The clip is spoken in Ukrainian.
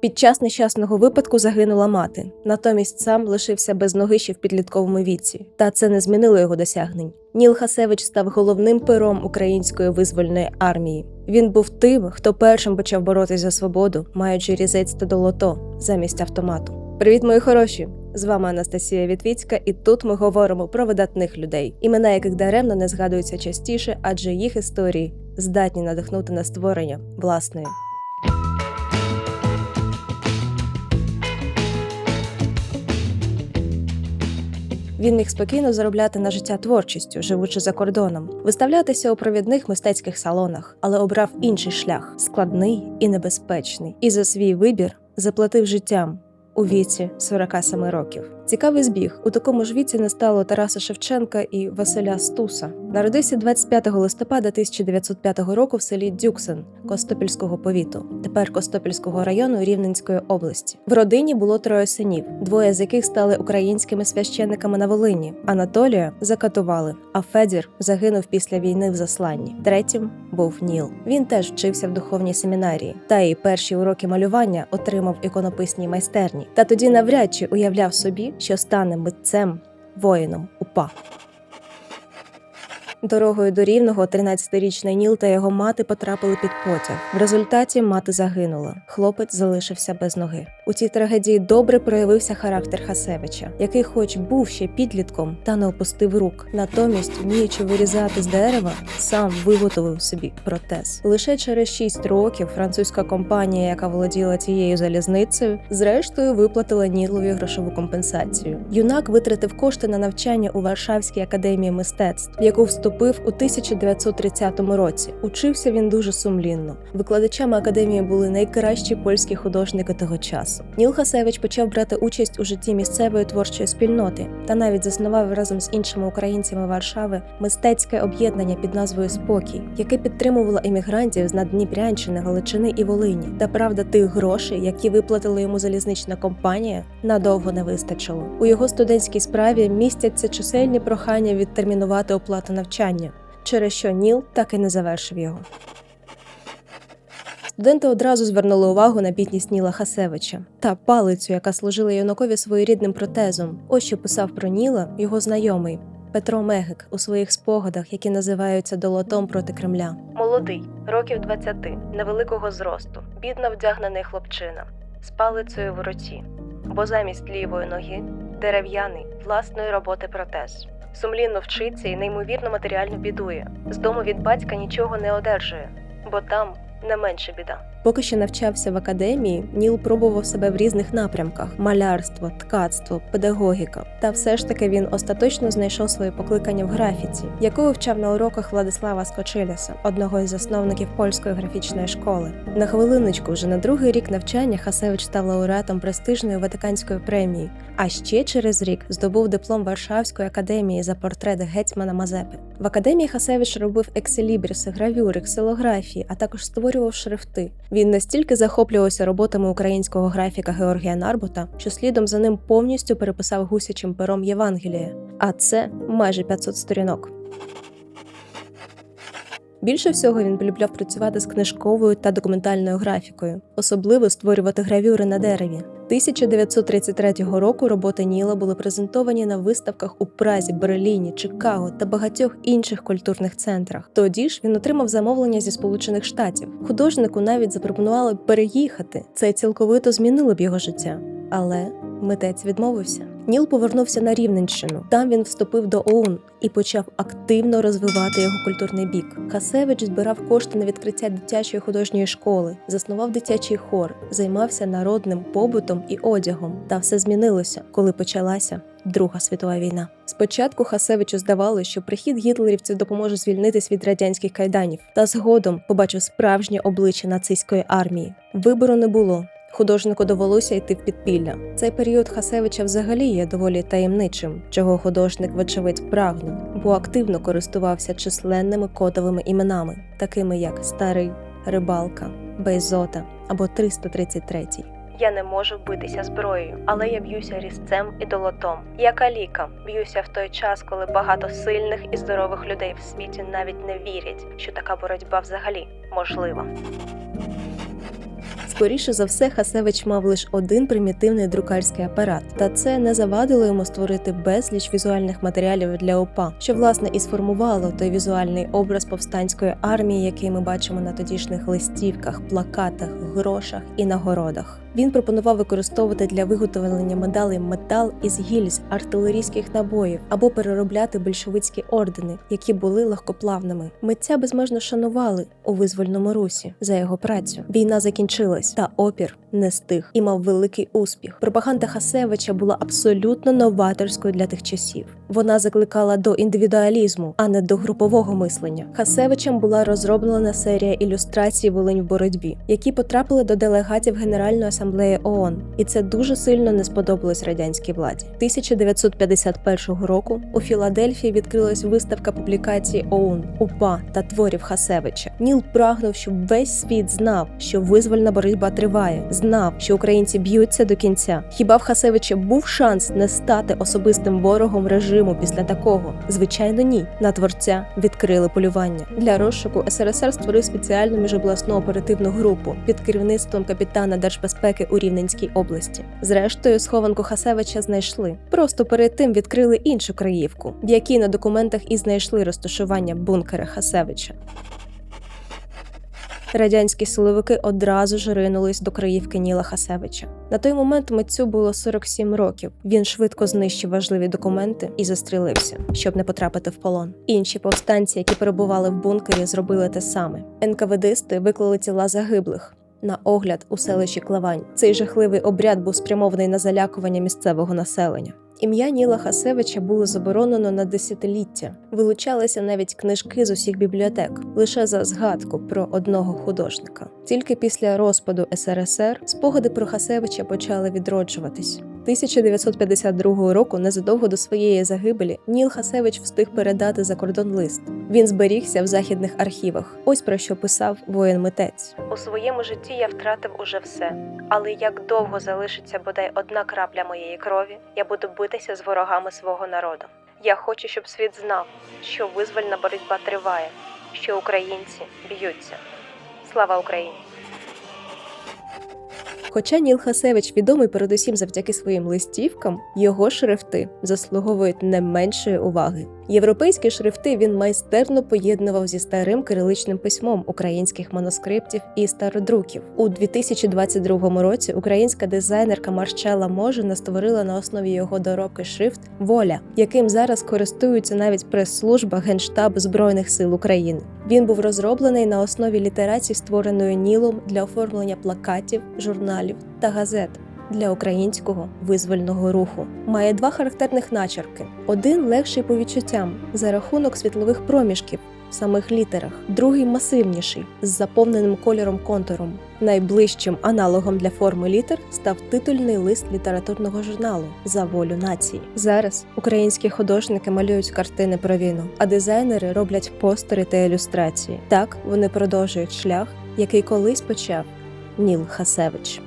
Під час нещасного випадку загинула мати. Натомість сам лишився без ноги ще в підлітковому віці. Та це не змінило його досягнень. Ніл Хасевич став головним пером української визвольної армії. Він був тим, хто першим почав боротися за свободу, маючи різець та долото замість автомату. Привіт, мої хороші! З вами Анастасія Вітвіцька, і тут ми говоримо про видатних людей, імена яких даремно не згадуються частіше, адже їх історії здатні надихнути на створення власної. Він міг спокійно заробляти на життя творчістю, живучи за кордоном, виставлятися у провідних мистецьких салонах, але обрав інший шлях складний і небезпечний, і за свій вибір заплатив життям у віці 47 років. Цікавий збіг у такому ж віці не стало Тараса Шевченка і Василя Стуса. Народився 25 листопада 1905 року в селі Дюксен Костопільського повіту, тепер Костопільського району Рівненської області. В родині було троє синів, двоє з яких стали українськими священниками на Волині. Анатолія закатували, а Федір загинув після війни в засланні. Третім був Ніл. Він теж вчився в духовній семінарії, та й перші уроки малювання отримав іконописній майстерні. Та тоді навряд чи уявляв собі, що стане митцем, воїном УПА. Дорогою до рівного 13-річний Ніл та його мати потрапили під потяг. В результаті мати загинула. Хлопець залишився без ноги. У цій трагедії добре проявився характер Хасевича, який, хоч був ще підлітком, та не опустив рук. Натомість, вміючи вирізати з дерева, сам виготовив собі протез. Лише через 6 років французька компанія, яка володіла цією залізницею, зрештою виплатила Нілові грошову компенсацію. Юнак витратив кошти на навчання у Варшавській академії мистецтв, яку вступив у 1930 році. Учився він дуже сумлінно. Викладачами академії були найкращі польські художники того часу. Ніл Хасевич почав брати участь у житті місцевої творчої спільноти та навіть заснував разом з іншими українцями Варшави мистецьке об'єднання під назвою Спокій, яке підтримувало іммігрантів з Наддніпрянщини, Галичини і Волині. Та правда, тих грошей, які виплатила йому залізнична компанія, надовго не вистачило. У його студентській справі містяться чисельні прохання відтермінувати оплату навчання, через що Ніл так і не завершив його. Студенти одразу звернули увагу на бідність Ніла Хасевича та палицю, яка служила юнакові своєрідним протезом. Ось що писав про Ніла його знайомий Петро Мегик у своїх спогадах, які називаються долотом проти Кремля. Молодий, років 20, невеликого зросту, бідно вдягнений хлопчина з палицею в руці, бо замість лівої ноги дерев'яний власної роботи протез. Сумлінно вчиться і неймовірно матеріально бідує. З дому від батька нічого не одержує, бо там не менше біда. Поки що навчався в академії, Ніл пробував себе в різних напрямках: малярство, ткацтво, педагогіка. Та все ж таки він остаточно знайшов своє покликання в графіці, яку вивчав на уроках Владислава Скочиліса, одного із засновників польської графічної школи. На хвилиночку, вже на другий рік навчання Хасевич став лауреатом престижної Ватиканської премії, а ще через рік здобув диплом Варшавської академії за портрет гетьмана Мазепи. В академії Хасевич робив екселібріси, гравюри, ксилографії, а також створював шрифти. Він настільки захоплювався роботами українського графіка Георгія Нарбута, що слідом за ним повністю переписав гусячим пером Євангеліє, а це майже 500 сторінок. Більше всього він полюбляв працювати з книжковою та документальною графікою, особливо створювати гравюри на дереві. 1933 року роботи Ніла були презентовані на виставках у Празі, Берліні, Чикаго та багатьох інших культурних центрах. Тоді ж він отримав замовлення зі Сполучених Штатів. Художнику навіть запропонували переїхати. Це цілковито змінило б його життя. Але митець відмовився. Ніл повернувся на Рівненщину. Там він вступив до ОУН і почав активно розвивати його культурний бік. Хасевич збирав кошти на відкриття дитячої художньої школи, заснував дитячий хор, займався народним побутом і одягом. Та все змінилося, коли почалася Друга світова війна. Спочатку Хасевичу здавалося, що прихід гітлерівців допоможе звільнитись від радянських кайданів, та згодом побачив справжнє обличчя нацистської армії. Вибору не було. Художнику довелося йти в підпілля. Цей період Хасевича взагалі є доволі таємничим, чого художник, вочевидь, прагнув, бо активно користувався численними кодовими іменами, такими як Старий, Рибалка, Бейзота або 333. Я не можу битися зброєю, але я б'юся різцем і долотом. Я каліка б'юся в той час, коли багато сильних і здорових людей в світі навіть не вірять, що така боротьба взагалі можлива. Скоріше за все, Хасевич мав лише один примітивний друкарський апарат, та це не завадило йому створити безліч візуальних матеріалів для ОПА, що власне і сформувало той візуальний образ повстанської армії, який ми бачимо на тодішніх листівках, плакатах, грошах і нагородах. Він пропонував використовувати для виготовлення медалей метал із гільз, артилерійських набоїв або переробляти більшовицькі ордени, які були легкоплавними. Митця безмежно шанували у визвольному русі за його працю. Війна закінчилась, та опір не стих і мав великий успіх. Пропаганда Хасевича була абсолютно новаторською для тих часів. Вона закликала до індивідуалізму, а не до групового мислення. Хасевичем була розроблена серія ілюстрацій Волинь в боротьбі, які потрапили до делегатів Генеральної асамблеї ООН, і це дуже сильно не сподобалось радянській владі. 1951 року у Філадельфії відкрилась виставка публікацій ОУН, УПА та творів Хасевича. Ніл прагнув, щоб весь світ знав, що визвольна боротьба триває, знав, що українці б'ються до кінця. Хіба в Хасевича був шанс не стати особистим ворогом режиму після такого? Звичайно, ні. На творця відкрили полювання. Для розшуку СРСР створив спеціальну міжобласну оперативну групу під керівництвом капітана держбезпеки у Рівненській області. Зрештою, схованку Хасевича знайшли. Просто перед тим відкрили іншу краївку, в якій на документах і знайшли розташування бункера Хасевича. Радянські силовики одразу ж ринулись до краївки Ніла Хасевича. На той момент митцю було 47 років. Він швидко знищив важливі документи і застрілився, щоб не потрапити в полон. Інші повстанці, які перебували в бункері, зробили те саме. НКВДисти виклали тіла загиблих. На огляд у селищі Клавань цей жахливий обряд був спрямований на залякування місцевого населення. Ім'я Ніла Хасевича було заборонено на десятиліття. Вилучалися навіть книжки з усіх бібліотек лише за згадку про одного художника. Тільки після розпаду СРСР спогади про Хасевича почали відроджуватись. 1952 року, незадовго до своєї загибелі, Ніл Хасевич встиг передати за кордон лист. Він зберігся в західних архівах. Ось про що писав воєн-митець. У своєму житті я втратив уже все. Але як довго залишиться бодай одна крапля моєї крові, я буду битися з ворогами свого народу. Я хочу, щоб світ знав, що визвольна боротьба триває, що українці б'ються. Слава Україні! Хоча Ніл Хасевич відомий передусім завдяки своїм листівкам, його шрифти заслуговують не меншої уваги. Європейські шрифти він майстерно поєднував зі старим кириличним письмом українських манускриптів і стародруків. У 2022 році українська дизайнерка Марчела Можина створила на основі його доробки шрифт Воля, яким зараз користуються навіть прес-служба Генштабу Збройних сил України. Він був розроблений на основі літерації, створеної Нілом для оформлення плакатів, журналів та газет для українського визвольного руху. Має два характерних начерки: один легший по відчуттям за рахунок світлових проміжків в самих літерах, другий масивніший з заповненим кольором контуром. Найближчим аналогом для форми літер став титульний лист літературного журналу За волю нації. Зараз українські художники малюють картини про війну, а дизайнери роблять постери та ілюстрації. Так вони продовжують шлях, який колись почав Ніл Хасевич.